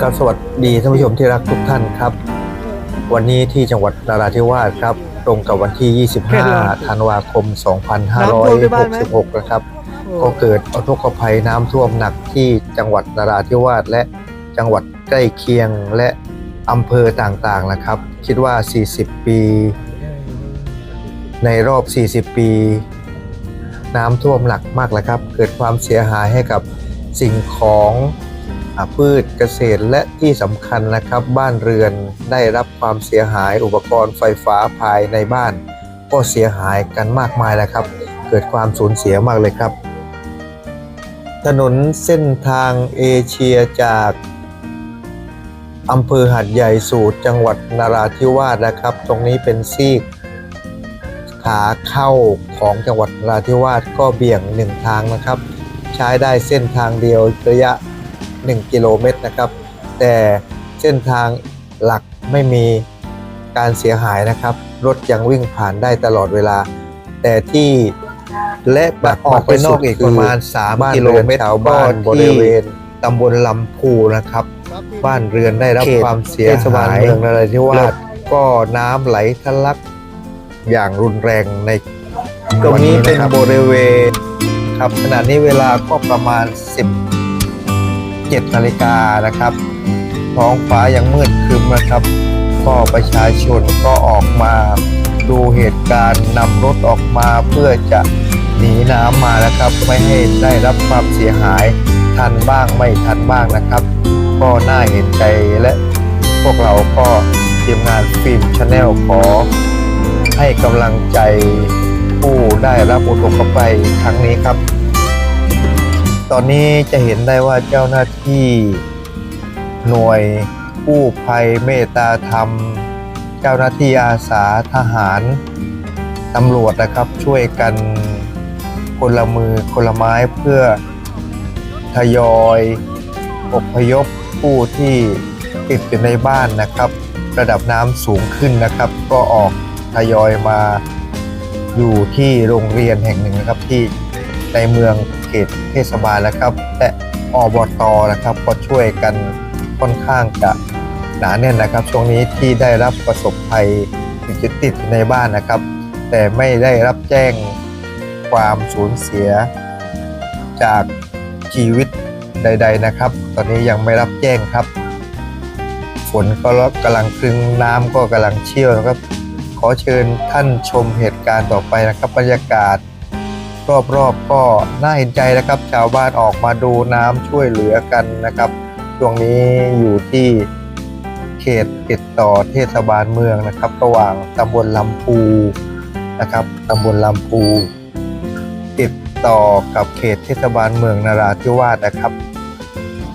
ครับสวัสดีท่านผู้ชมที่รักทุกท่านครับ วันนี้ที่จังหวัดนราธิวาสครับ ตรงกับวันที่ 25 ธันวาคม 2566 นะครับ ก็เกิดอุทกภัยน้ำท่วมหนักที่จังหวัดนราธิวาสและจังหวัดใกล้เคียงและอำเภอต่างๆนะครับ คิดว่า 40 ปี ในรอบ 40 ปี น้ำท่วมหนักมากแล้วครับ เกิดความเสียหายให้กับสิ่งของอา พืชเกษตรและที่สำคัญนะครับ บ้านเรือนได้รับความเสียหายอุปกรณ์ไฟฟ้าภายในบ้าน ก็เสียหายกันมากมายแล้วครับ เกิดความสูญเสียมากเลยครับ ถนนเส้นทางเอเชียจากอำเภอหัดใหญ่สู่จังหวัดนราธิวาสนะครับ ตรงนี้เป็นซีกขาเข้าของจังหวัดนราธิวาสก็เบี่ยงหนึ่งทางนะครับ ใช้ได้เส้นทางเดียวระยะ 1 กิโลเมตรนะครับ แต่เส้นทางหลักไม่มีการเสียหายนะครับ รถยังวิ่งผ่านได้ตลอดเวลา แต่ที่และแบบออกไปนอกอีกประมาณ 3 กิโลเมตรชาวบ้านบริเวณตำบลลำพูนะครับ บ้านเรือนได้รับความเสียหายเมืองนราธิวาสก็น้ำไหลทะลักอย่างรุนแรงในตรงนี้เป็นบริเวณครับขณะนี้เวลาก็ประมาณ 17นาฬิกานะครับท้องฟ้ายังมืดครึมนะครับ ก็ประชาชนก็ออกมาดูเหตุการณ์นำรถออกมาเพื่อจะหนีน้ำมานะครับ ไม่ให้ได้รับความเสียหายทันบ้างไม่ทันบ้างนะครับ ก็น่าเห็นใจและพวกเราก็ทีมงานฟิล์มชาแนลขอให้กำลังใจผู้ได้รับอุทกภัยครั้งนี้ครับ ตอนนี้จะเห็นได้ว่าเจ้าหน้าที่หน่วยกู้ภัยเมตตาธรรม เจ้าหน้าที่อาสาทหารตำรวจนะครับช่วยกันคนละมือคนละไม้เพื่อทยอยอพยพผู้ที่ติดอยู่ในบ้านนะครับ ระดับน้ำสูงขึ้นนะครับ ก็ออกทยอยมาอยู่ที่โรงเรียนแห่งหนึ่งนะครับที่ในเมือง เขตเทศบาลนะครับและอบตนะครับก็ช่วยกันค่อนข้างจะหนาแน่นนะครับ ช่วงนี้ที่ได้รับประสบภัยถึงจะติดในบ้านนะครับ แต่ไม่ได้รับแจ้งความสูญเสียจากชีวิตใด ๆนะครับ ตอนนี้ยังไม่รับแจ้งครับ ฝนก็กำลังครึงน้ำก็กำลังเชี่ยวนะครับ ขอเชิญท่านชมเหตุการณ์ต่อไปนะครับบรรยากาศ รอบๆก็น่าเห็นใจนะครับ ชาวบ้านออกมาดูน้ำช่วยเหลือกันนะครับช่วงนี้อยู่ที่เขตติดต่อเทศบาลเมืองนะครับ ระหว่างตำบลลำพูนะครับตำบลลำพูติดต่อกับเขตเทศบาลเมืองนราธิวาสนะครับ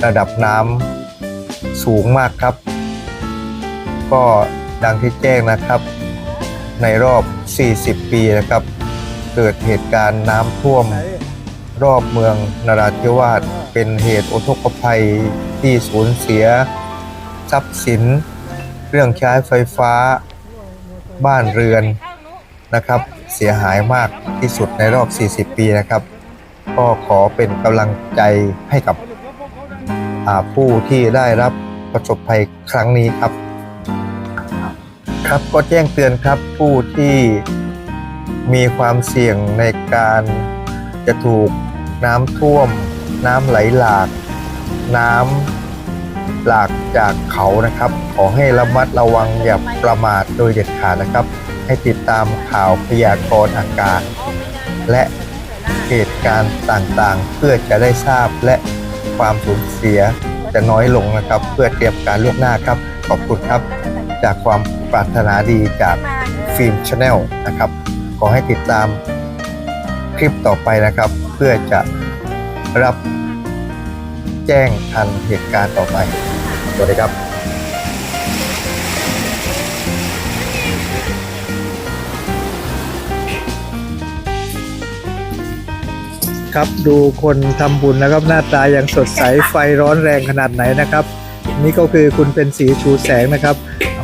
ระดับน้ำสูงมากครับ ก็ดังที่แจ้งนะครับ ในรอบ 40 ปีนะครับ เกิดเหตุการณ์น้ำท่วม รอบเมืองนราธิวาสเป็นเหตุอุทกภัยที่สูญเสีย ทรัพย์สิน เครื่องใช้ไฟฟ้า บ้านเรือนนะครับ เสียหายมากที่สุดในรอบ 40 ปีนะครับ ก็ขอเป็นกำลังใจให้กับผู้ที่ได้รับประสบภัยครั้งนี้ครับ ครับก็แจ้งเตือนครับผู้ที่ มีความเสี่ยงในการจะถูกน้ำท่วม น้ำไหลหลาก น้ำหลากจากเขานะครับ ขอให้ระมัดระวังอย่าประมาทโดยเด็ดขาดนะครับ ให้ติดตามข่าวพยากรณ์อากาศ และเหตุการณ์ต่างๆ เพื่อจะได้ทราบและความสูญเสียจะน้อยลงนะครับ เพื่อเตรียมการล่วงหน้าครับ ขอบคุณครับ จากความปรารถนาดีจากฟิล์มชาแนลนะครับ ขอให้ติดตามคลิปต่อไปนะครับ เพื่อจะรับแจ้งทันเหตุการณ์ต่อไป สวัสดีครับครับดูคนทำบุญนะครับหน้าตายังสดใสไฟร้อนแรงขนาดไหนนะครับ นี่ก็คือคุณเป็นสีชูแสงนะครับ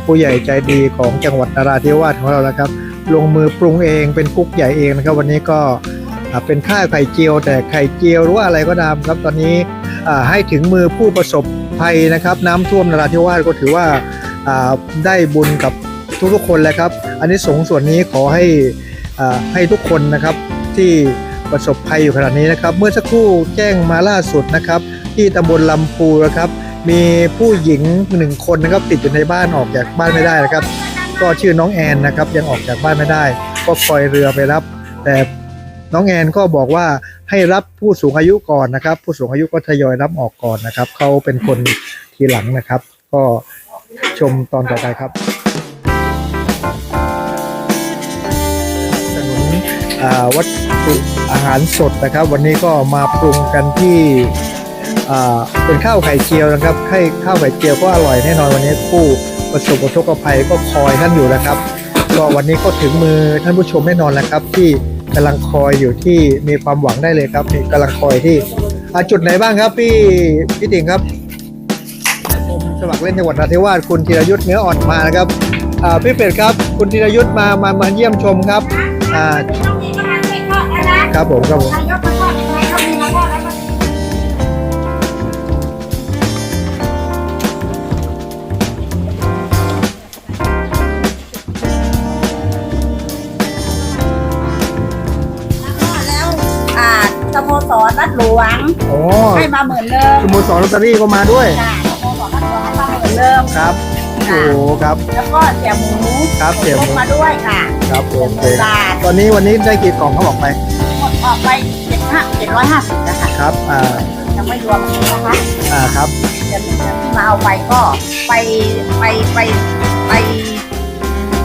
ผู้ใหญ่ใจดีของจังหวัดนราธิวาสของเรานะครับ ลงมือปรุงเองเป็นกุ๊กใหญ่เองนะครับ วันนี้ก็เป็นข้าวไข่เจียว แต่ไข่เจียวหรือว่าอะไรก็ตามครับตอนนี้ให้ถึงมือผู้ประสบภัยนะครับ น้ำท่วมนราธิวาสก็ถือว่าได้บุญกับทุกๆคนแล้วครับ อันนี้สงส่วนนี้ขอให้ให้ทุกคนนะครับที่ประสบภัยอยู่ขณะนี้นะครับ เมื่อสักครู่แจ้งมาล่าสุดนะครับ ที่ตำบลลำพูนะครับ มีผู้หญิงหนึ่งคนนะครับติดอยู่ในบ้านออกจากบ้านไม่ได้นะครับ ก็ชื่อน้องแอนนะครับยังออกจากบ้านไม่ได้ ก็คอยเรือไปรับ แต่น้องแอนก็บอกว่าให้รับผู้สูงอายุก่อนนะครับ ผู้สูงอายุก็ทยอยรับออกก่อนนะครับเขาเป็นคนทีหลังนะครับ ก็ชมตอนต่อไปครับสนุนอาวัตถุอาหารสดนะครับ วันนี้ก็มาปรุงกันที่เป็นข้าวไข่เจียวนะครับไข่ข้าวไข่เจียวก็อร่อยแน่นอนวันนี้ผู้ ประสบอุทกภัยก็คอยท่านอยู่นะครับ ก็วันนี้ก็ถึงมือท่านผู้ชมแน่นอนแล้วครับ ที่กำลังคอยอยู่ที่มีความหวังได้เลยครับนี่กำลังคอยที่อ่าจุดไหนบ้างครับพี่พี่ติ่งครับผมสมัครเล่นจังหวัดนราธิวาสคุณธีรยุทธ์เนื้ออ่อนมานะครับอ่าพี่เป็ดครับ คุณธีรยุทธ์มามามาเยี่ยมชมครับอ่าครับผมครับผม วงโอ้ให้มาหมื่นเดิมสโมสรลอตเตอรี่ก็มาด้วยจ้ะสโมสรรัฐหลวงให้มาหมื่นเดิมครับ โอ้โหครับ แล้วก็เสียหมูครับเสียหมูพกมาด้วยค่ะ ครับโอเคบาท ตอนนี้วันนี้ได้กี่กล่องเขาบอกไปหมดออกไปเจ็ดห้าเจ็ดร้อยห้าสิบนะคะครับอ่ายังไม่รวมอันนี้นะคะอ่าครับเดี๋ยวที่มาเอาไปก็ไปไปไปไป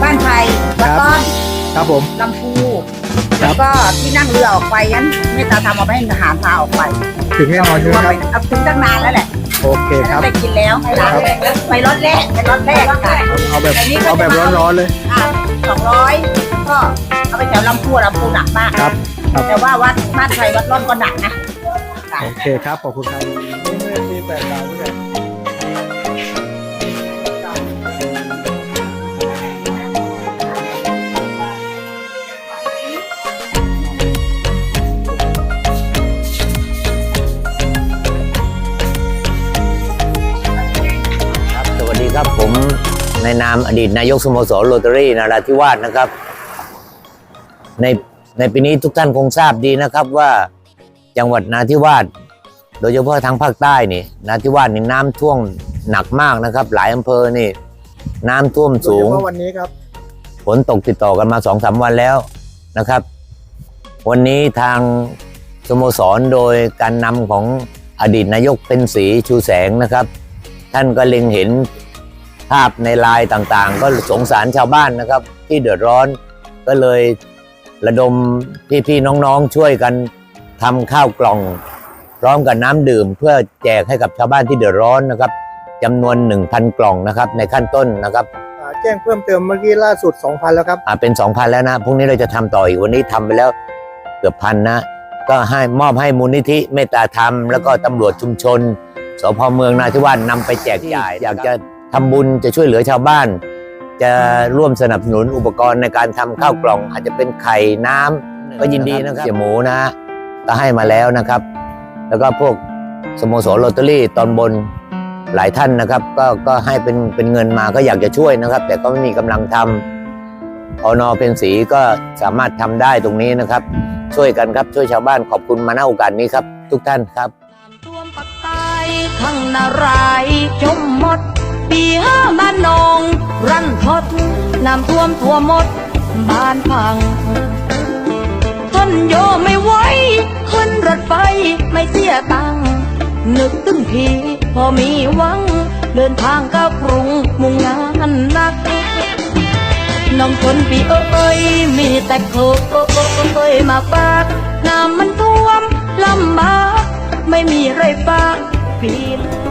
บ้านไทยวัดต้อน ครับผม ลำพูครัแล้บวก็ที่นั่งเรือออกไปนั้นเมตตาทำเอาไปให้ทหารพาออกไปถึงแน่นอนใช่ไหมว่าคไปรับ เอาถึงตั้งนานแล้วแหละโอเคครับ ไปกินแล้วไปรถแรกไปรถแรกค่ะเอาแบบเอาแบบร้อนๆเลย สองร้อยก็เอาไปแถวลำพูลำพูหนักมากครับครับ แต่ว่าวัดบ้านไทยวัดร่อนก็หนักนะค่ะโอเคครับ ขอบคุณครับมีแปดดาวด้วย ครับ ผมในนามอดีตนายกสโมสรโรตารี่นราธิวาสนะครับ ในในปีนี้ทุกท่านคงทราบดีนะครับว่าจังหวัดนราธิวาสโดยเฉพาะทางภาคใต้นี่นราธิวาสนี่น้ำท่วมหนักมากนะครับ หลายอำเภอนี่ น้ำท่วมสูสูงงวันนี้ครับฝนตกติดต่อกันมาสองสามวันแล้วนะครับ วันนี้ทางสโมสรโดยการนำของอดีตนายกเป็นสีชูแสงนะครับ ท่านก็เล็งเห็น ภาพในไลน์ต่างๆ ก็สงสารชาวบ้านนะครับ ที่เดือดร้อนก็เลยระดมพี่ๆน้องๆช่วยกันทำข้าวกล่องพร้อมกับน้ำดื่ม เพื่อแจกให้กับชาวบ้านที่เดือดร้อนนะครับจำนวน 1,000 กล่องนะครับในขั้นต้นนะครับอ่าแจ้งเพิ่มเติมเมื่อกี้ล่าสุด 2,000 แล้วครับอ่าเป็น 2,000 แล้วนะพรุ่งนี้เราจะทำต่ออีกวันนี้ทำไปแล้วเกือบพันนะ ก็ให้มอบให้มูลนิธิเมตตาธรรม แล้วก็ตำรวจชุมชนสพเมืองนราธิวาสนำไปแจกจ่ายอยากจะ ทำบุญจะช่วยเหลือชาวบ้าน จะร่วมสนับสนุนอุปกรณ์ในการทำข้าวกล่อง อาจจะเป็นไข่น้ำก็ยินดีนะครับเสียหมูนะก็ให้มาแล้วนะครับ แล้วก็พวกสโมสรโรตารี่ตอนบนหลายท่านนะครับ ก็ก็ให้เป็นเป็นเงินมาก็อยากจะช่วยนะครับ แต่ก็ไม่มีกำลังทำอนอเป็นสีก็สามารถทำได้ตรงนี้นะครับ ช่วยกันครับช่วยชาวบ้านขอบคุณมาณโอกาสนี้ครับ ทุกท่านครับท่วมปักใต้ทั้งนารายณ์จมหมด ปีห้าบ้านนอง รันทดน้ำท่วมทั่วหมด บ้านพังทนโยไม่ไหวขึ้นรถไฟไม่เสียตังค์นึกตึงทีพอมีหวัง เดินทางก้าวกรุงมุ่งงานนักน้องคนปีเอ้ยมีแต่เคยมาฝากน้ำมันท่วมลำบากไม่มีไรฝากพี่เลย